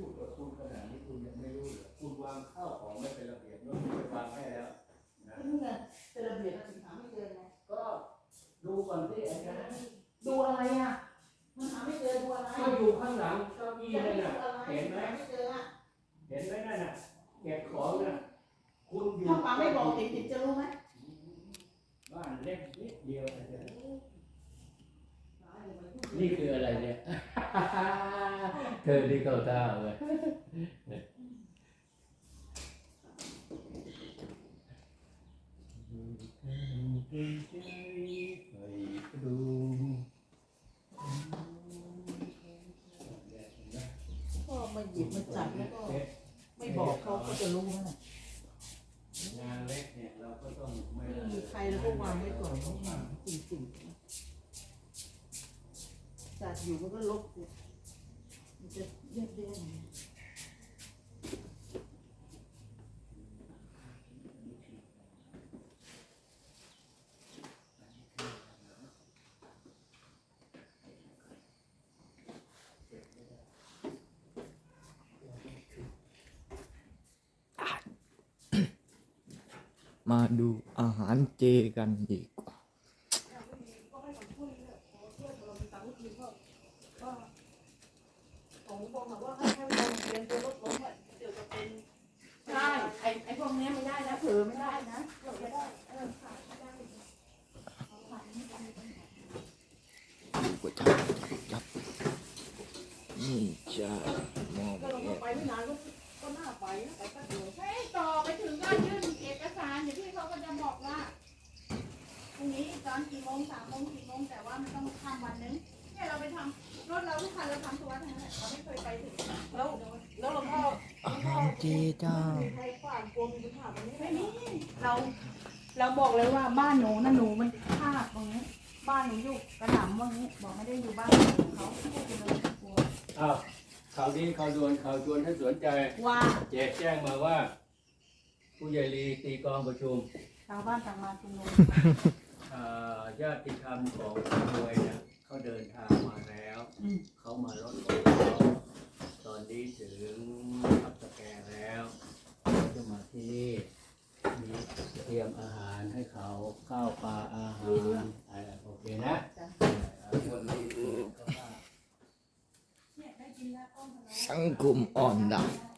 พูดกับคุณขนาดนี้คุณยังไม่รู้เหรอคุณวางข้าวของไม่เป็นระเบียบด้วยไม่วางแค่แล้วนะนี่ไงเป็นระเบียบสินค้าไม่เจอไงก็ดูก่อนที่อาจารย์ดูอะไรอะมันหาไม่เจอดูอะไรก็อยู่ข้างหลังเก้าอี้นั่นน่ะเห็นไหมเเห็นไหมนั่นน่ะเก็บของน่ะคุณอยู่ถ้าป้าไม่บอกติดติดจะรู้ไหมบ้านเล็กนิดเดียวอาจารย์นี่คืออะไรเนี่ย เธอที่เข้าท่าเลยก็มาหยิบมาจับแล้วก็ ไม่บอกเขาก็จะรู้นะงานเล็กเนี่ยเราก็ต้องไม่มีใครแล้วก็วางไว้ก่อนจริงจริงจัดอยู่มันก็ลบ มันจะเรียบเรียงมาดูอาหารเจกันดีกว่า ของบอกว่าให้ให้ลงเรียนตัวลดลงอะเดี๋ยวจะเป็นใช่ไอไอพวกนี้ไม่ได้นะเผลอไม่ได้นะเผลอไม่ได้เออขาดไม่ได้ก๋วยจับจับนี่จะมองก็ลงแยกไปไม่นานก็ก็น่าไปนะไปก็เดียวให้ต่อไปถึงก็ยื่นเอกสารเดี๋ยวพี่เขาก็จะบอกว่าพรุ่งนี้ตอนกี่โมงสามโมงสี่โมงแต่ว่ามันต้องทำวันนึงเนี่ยเราไปทำ รถเราทุกคันเราทำตัวทั้งนั้นแหละเราไม่เคยไปถึงแล้วแล้วหลวงพ่ออาหารเจจ้าใครฝากกลัวมีปัญหาแบบนี้ไม่มีเรา เราบอกเลยว่าบ้านหนูนะหนูมันภาพตรงนี้ บ้านหนูอยู่กระหน่ำว่างี้บอกไม่ได้อยู่บ้านของเขาพูดไปเลยกลัวอ้าวข่าวนี้ข่าวด่วนข่าวชวนให้สนใจว่าเจกแจ้งมาว่า ผู้ใหญ่ลีตีกองประชุมชาวบ้านต่างมาชุมนุมอ่าญาติธรรมของมวยนี่ย เขาเดินทางมาแล้วอืมเขามารถของเขาตอนนี้ถึงทับตะแกรงแล้วเขาจะมาที่นี่มีเตรียมอาหารให้เขาข้าวปลาอาหารอะไรโอเคนะอ่าคนนี้คือเขาว่าเนี่ยได้กินแล้วต้มพะโล้สังคมอ่อนดาเ